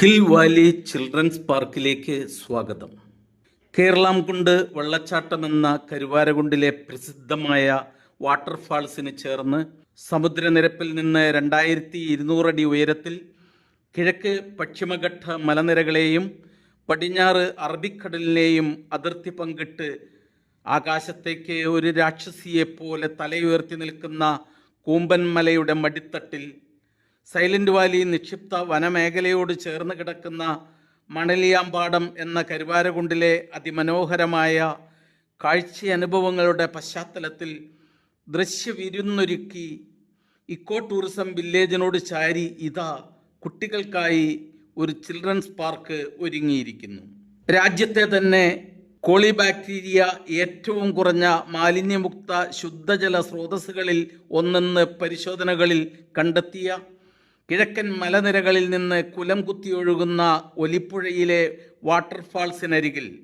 Hill Valley children's പാർക്കിലേക്ക് സ്വാഗതം. കേരളാംകുണ്ട് വെള്ളച്ചാട്ടം എന്ന കരുവാരകുണ്ടിലെ പ്രസിദ്ധമായ വാട്ടർഫാൾസിന് ചേർന്ന് സമുദ്രനിരപ്പിൽ നിന്ന് രണ്ടായിരത്തി ഇരുന്നൂറടി ഉയരത്തിൽ കിഴക്ക് പശ്ചിമഘട്ട മലനിരകളെയും പടിഞ്ഞാറ് അറബിക്കടലിനെയും അതിർത്തി പങ്കിട്ട് ആകാശത്തേക്ക് ഒരു രാക്ഷസിയെപ്പോലെ തലയുയർത്തി നിൽക്കുന്ന കൂമ്പൻ മലയുടെ മടിത്തട്ടിൽ സൈലന്റ് വാലി നിക്ഷിപ്ത വനമേഖലയോട് ചേർന്ന് കിടക്കുന്ന മണലിയാമ്പാടം എന്ന കരുവാരകുണ്ടിലെ അതിമനോഹരമായ കാഴ്ചയനുഭവങ്ങളുടെ പശ്ചാത്തലത്തിൽ ദൃശ്യവിരുന്നൊരുക്കി ഇക്കോ ടൂറിസം വില്ലേജിനോട് ചാരി ഇതാ കുട്ടികൾക്കായി ഒരു ചിൽഡ്രൻസ് പാർക്ക് ഒരുങ്ങിയിരിക്കുന്നു. രാജ്യത്തെ തന്നെ കോളി ബാക്ടീരിയ ഏറ്റവും കുറഞ്ഞ മാലിന്യമുക്ത ശുദ്ധജല സ്രോതസ്സുകളിൽ ഒന്നെന്ന് പരിശോധനകളിൽ കണ്ടെത്തിയ കിഴക്കൻ മലനിരകളിൽ നിന്ന് കുലം കുത്തിയൊഴുകുന്ന ഒലിപ്പുഴയിലെ വാട്ടർഫാൾസിനരികിൽ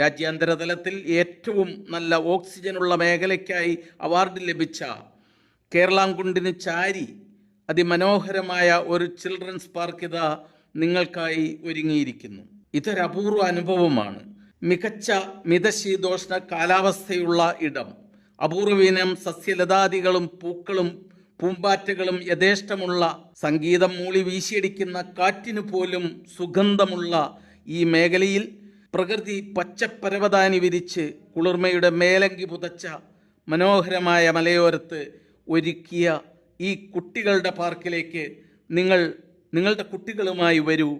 രാജ്യാന്തര തലത്തിൽ ഏറ്റവും നല്ല ഓക്സിജനുള്ള മേഖലയ്ക്കായി അവാർഡ് ലഭിച്ച കേരളാംകുണ്ടിന് ചാരി അതിമനോഹരമായ ഒരു ചിൽഡ്രൻസ് പാർക്ക് ഇതാ നിങ്ങൾക്കായി ഒരുങ്ങിയിരിക്കുന്നു. ഇതൊരപൂർവ അനുഭവമാണ്. മികച്ച മിതശീതോഷ്ണ കാലാവസ്ഥയുള്ള ഇടം. അപൂർവീനം സസ്യലതാദികളും പൂക്കളും പൂമ്പാറ്റകളും യഥേഷ്ടമുള്ള സംഗീതം മൂളി വീശിയടിക്കുന്ന കാറ്റിനു പോലും സുഗന്ധമുള്ള ഈ മേഖലയിൽ പ്രകൃതി പച്ചപ്പരവതാനി വിരിച്ച് കുളിർമയുടെ മേലങ്കി പുതച്ച മനോഹരമായ മലയോരത്ത് ഒരുക്കിയ ഈ കുട്ടികളുടെ പാർക്കിലേക്ക് നിങ്ങൾ നിങ്ങളുടെ കുട്ടികളുമായി വരൂ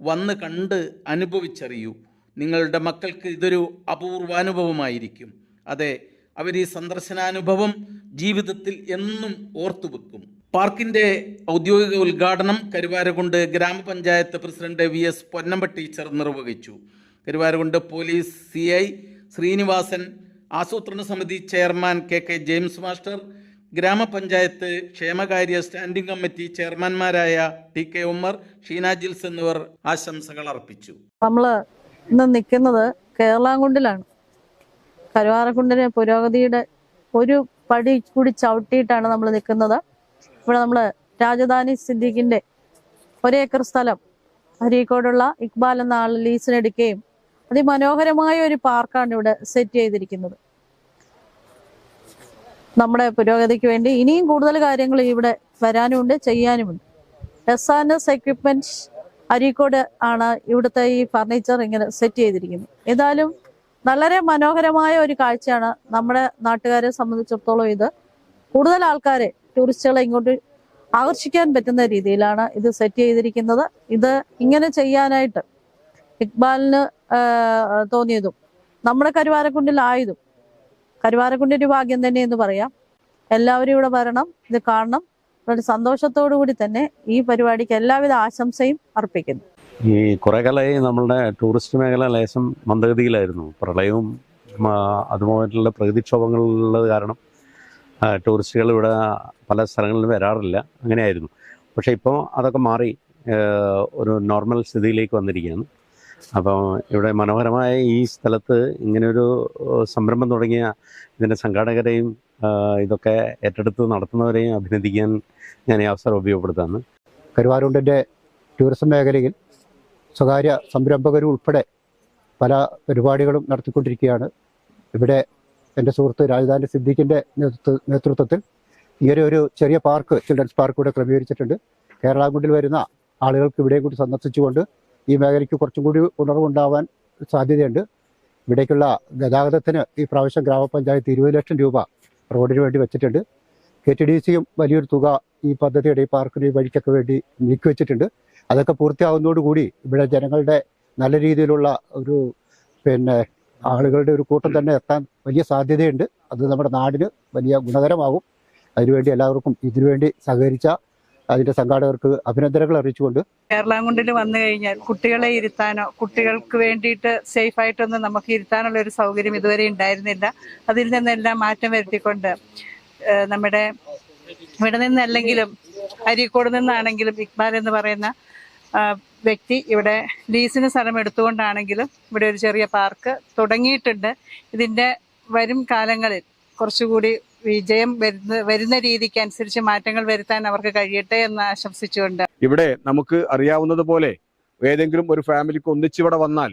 വന്ന് കണ്ട് അനുഭവിച്ചറിയൂ. നിങ്ങളുടെ മക്കൾക്ക് ഇതൊരു അപൂർവാനുഭവമായിരിക്കും. അതെ അവർ ഈ സന്ദർശനാനുഭവം ജീവിതത്തിൽ എന്നും ഓർത്തു വെക്കും. പാർക്കിന്റെ ഔദ്യോഗിക ഉദ്ഘാടനം കരുവാരകുണ്ട് ഗ്രാമപഞ്ചായത്ത് പ്രസിഡന്റ് വി എസ് പൊന്നമ്പ ടീച്ചർ നിർവഹിച്ചു. Karuvarakundu police C I Srinivasan ആസൂത്രണ സമിതി chairman K K James master ഗ്രാമപഞ്ചായത്ത് ക്ഷേമകാര്യ സ്റ്റാൻഡിംഗ് കമ്മിറ്റി ചെയർമാൻമാരായ ടി കെ ഉമ്മർ ഷീന ജിൽസ് എന്നിവർ ആശംസകൾ അർപ്പിച്ചു. നമ്മൾ ഇന്ന് നിൽക്കുന്നത് കേരളാംകുണ്ടിലാണ് കരുവാരക്കുണ്ടിന് പുരോഗതിയുടെ ഒരു പടി കൂടി ചവിട്ടിയിട്ടാണ് നമ്മൾ നിൽക്കുന്നത്. ഇവിടെ നമ്മൾ രാജധാനി സിദ്ദീഖിന്റെ ഒരേക്കർ സ്ഥലം അരീക്കോടുള്ള ഇക്ബാൽ എന്ന ആൾ ലീസിനെടുക്കുകയും അതിമനോഹരമായ ഒരു പാർക്കാണ് ഇവിടെ സെറ്റ് ചെയ്തിരിക്കുന്നത്. നമ്മുടെ പുരോഗതിക്ക് വേണ്ടി ഇനിയും കൂടുതൽ കാര്യങ്ങൾ ഇവിടെ വരാനുമുണ്ട് ചെയ്യാനുമുണ്ട്. S and S equipment Areekode ആണ് ഇവിടുത്തെ ഈ ഫർണിച്ചർ ഇങ്ങനെ സെറ്റ് ചെയ്തിരിക്കുന്നത്. ഏതായാലും വളരെ മനോഹരമായ ഒരു കാഴ്ചയാണ് നമ്മുടെ നാട്ടുകാരെ സംബന്ധിച്ചിടത്തോളം ഇത്. കൂടുതൽ ആൾക്കാരെ ടൂറിസ്റ്റുകളെ ഇങ്ങോട്ട് ആകർഷിക്കാൻ പറ്റുന്ന രീതിയിലാണ് ഇത് സെറ്റ് ചെയ്തിരിക്കുന്നത്. ഇത് ഇങ്ങനെ ചെയ്യാനായിട്ട് ഇക്ബാലിന് തോന്നിയതും നമ്മുടെ കരുവാരക്കുണ്ടിലായതും കരുവാരക്കുണ്ടി ഒരു ഭാഗ്യം തന്നെ എന്ന് പറയാം. എല്ലാവരും ഇവിടെ വരണം ഇത് കാണണം. വളരെ സന്തോഷത്തോടു കൂടി തന്നെ ഈ പരിപാടിക്ക് എല്ലാവിധ ആശംസയും അർപ്പിക്കുന്നു. ഈ കുറേ കാലമായി നമ്മളുടെ ടൂറിസ്റ്റ് മേഖല ലേശം മന്ദഗതിയിലായിരുന്നു. പ്രളയവും അതുമായിട്ടുള്ള പ്രകൃതിക്ഷോഭങ്ങളുള്ളത് കാരണം ടൂറിസ്റ്റുകൾ ഇവിടെ പല സ്ഥലങ്ങളിലും വരാറില്ല. അങ്ങനെയായിരുന്നു. പക്ഷേ ഇപ്പോൾ അതൊക്കെ മാറി ഒരു നോർമൽ സ്ഥിതിയിലേക്ക് വന്നിരിക്കുകയാണ്. അപ്പം ഇവിടെ മനോഹരമായ ഈ സ്ഥലത്ത് ഇങ്ങനെയൊരു സംരംഭം തുടങ്ങിയ ഇതിന്റെ സംഘാടകരെയും ഇതൊക്കെ ഏറ്റെടുത്ത് നടത്തുന്നവരെയും അഭിനന്ദിക്കാൻ ഞാൻ ഈ അവസരം ഉപയോഗപ്പെടുത്താമെന്ന് കരുവാരുണ്ടിന്റെ ടൂറിസം മേഖലയിൽ സ്വകാര്യ സംരംഭകരും ഉൾപ്പെടെ പല പരിപാടികളും നടത്തിക്കൊണ്ടിരിക്കുകയാണ്. ഇവിടെ എന്റെ സുഹൃത്ത് രാജധാനി സിദ്ദീഖിന്റെ നേതൃത്വത്തിൽ ഇങ്ങനെ ഒരു ചെറിയ പാർക്ക് ചിൽഡ്രൻസ് പാർക്ക് ഇവിടെ ക്രമീകരിച്ചിട്ടുണ്ട്. കേരളാകുണ്ടിൽ വരുന്ന ആളുകൾക്ക് ഇവിടെ കൂടി സന്ദർശിച്ചുകൊണ്ട് ഈ മേഖലയ്ക്ക് കുറച്ചും കൂടി ഉണർവുണ്ടാവാൻ സാധ്യതയുണ്ട്. ഇവിടേക്കുള്ള ഗതാഗതത്തിന് ഈ പ്രാവശ്യം ഗ്രാമപഞ്ചായത്ത് ഇരുപത് ലക്ഷം രൂപ റോഡിന് വേണ്ടി വെച്ചിട്ടുണ്ട്. കെ ടി ഡി സിയും വലിയൊരു തുക ഈ പദ്ധതിയുടെ ഈ പാർക്കിന് വഴിക്കൊക്കെ വേണ്ടി നീക്കി വെച്ചിട്ടുണ്ട് അതൊക്കെ പൂർത്തിയാവുന്നതോടുകൂടി ഇവിടെ ജനങ്ങളുടെ നല്ല രീതിയിലുള്ള ഒരു പിന്നെ ആളുകളുടെ ഒരു കൂട്ടം തന്നെ എത്താൻ വലിയ സാധ്യതയുണ്ട്. അത് നമ്മുടെ നാടിന് വലിയ ഗുണകരമാകും. അതിനുവേണ്ടി എല്ലാവർക്കും ഇതിനുവേണ്ടി സഹകരിച്ച അതിന്റെ സംഘാടകർക്ക് അഭിനന്ദനങ്ങൾ അറിയിച്ചുകൊണ്ട് കേരളാംകുണ്ടിൽ വന്നു കഴിഞ്ഞാൽ കുട്ടികളെ ഇരുത്താനോ കുട്ടികൾക്ക് വേണ്ടിയിട്ട് സേഫ് ആയിട്ടൊന്നും നമുക്ക് ഇരുത്താനുള്ള ഒരു സൗകര്യം ഇതുവരെ ഉണ്ടായിരുന്നില്ല. അതിൽ നിന്നെല്ലാം മാറ്റം വരുത്തിക്കൊണ്ട് നമ്മുടെ ഇവിടെ നിന്നല്ലെങ്കിലും അരീക്കോട് നിന്നാണെങ്കിലും ഇക്ബാൽ എന്ന് പറയുന്ന വ്യക്തി ഇവിടെ ലീസിന് സ്ഥലം എടുത്തുകൊണ്ടാണെങ്കിലും ഇവിടെ ഒരു ചെറിയ പാർക്ക് തുടങ്ങിയിട്ടുണ്ട്. ഇതിന്റെ വരും കാലങ്ങളിൽ കുറച്ചുകൂടി വിജയം വരുന്ന വരുന്ന രീതിക്ക് അനുസരിച്ച് മാറ്റങ്ങൾ വരുത്താൻ അവർക്ക് കഴിയട്ടെ എന്ന് ആശംസിച്ചുകൊണ്ട്. ഇവിടെ നമുക്ക് അറിയാവുന്നത് പോലെ ഏതെങ്കിലും ഒരു ഫാമിലിക്ക് ഒന്നിച്ചിവിടെ വന്നാൽ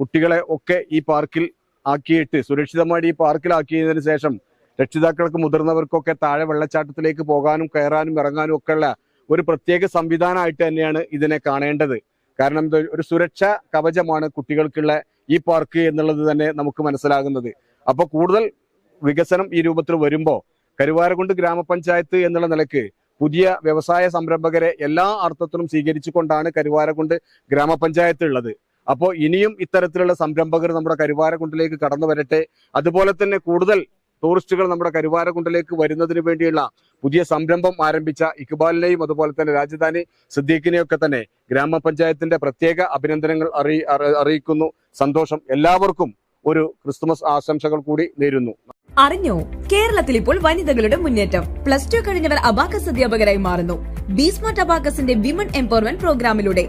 കുട്ടികളെ ഒക്കെ ഈ പാർക്കിൽ ആക്കിയിട്ട് സുരക്ഷിതമായിട്ട് ഈ പാർക്കിലാക്കിയതിനു ശേഷം രക്ഷിതാക്കൾക്ക് മുതിർന്നവർക്കൊക്കെ താഴെ വെള്ളച്ചാട്ടത്തിലേക്ക് പോകാനും കയറാനും ഇറങ്ങാനും ഒക്കെ ഉള്ള ഒരു പ്രത്യേക സംവിധാനമായിട്ട് തന്നെയാണ് ഇതിനെ കാണേണ്ടത്. കാരണം ഒരു സുരക്ഷാ കവചമാണ് കുട്ടികൾക്കുള്ള ഈ പാർക്ക് എന്നുള്ളത് തന്നെ നമുക്ക് മനസ്സിലാകുന്നത്. അപ്പോൾ കൂടുതൽ വികസനം ഈ രൂപത്തിൽ വരുമ്പോൾ കരുവാരകുണ്ട് ഗ്രാമപഞ്ചായത്ത് എന്നുള്ള നിലയ്ക്ക് പുതിയ വ്യവസായ സംരംഭകരെ എല്ലാ അർത്ഥത്തിലും സ്വീകരിച്ചുകൊണ്ടാണ് കരുവാരകുണ്ട് ഗ്രാമപഞ്ചായത്ത് ഉള്ളത്. അപ്പോൾ ഇനിയും ഇത്തരത്തിലുള്ള സംരംഭകർ നമ്മുടെ കരുവാരകുണ്ടിലേക്ക് കടന്നു വരട്ടെ. അതുപോലെ തന്നെ കൂടുതൽ ടൂറിസ്റ്റുകൾ നമ്മുടെ കരുവാരകുണ്ടിലേക്ക് വരുന്നതിന് വേണ്ടിയുള്ള പുതിയ സംരംഭം ആരംഭിച്ച ഇക്ബാലിനെയും അതുപോലെ തന്നെ രാജധാനി സിദ്ദീഖിനെയൊക്കെ തന്നെ ഗ്രാമപഞ്ചായത്തിന്റെ പ്രത്യേക അഭിനന്ദനങ്ങൾ അറി അറി- അറിയിക്കുന്നു. സന്തോഷം എല്ലാവർക്കും ഒരു ക്രിസ്തുമസ് ആശംസകൾ കൂടി നേരുന്നു. അറിഞ്ഞോ? കേരളത്തിൽ ഇപ്പോൾ വനിതകളുടെ മുന്നേറ്റം. പ്ലസ് ടു കഴിഞ്ഞവർ അബാക്കസ് അധ്യാപകരായി മാറുന്നു. ബീസ്മാർട്ട് അബാക്കസിന്റെ വിമൺ എംപവർമെന്റ് പ്രോഗ്രാമിലൂടെ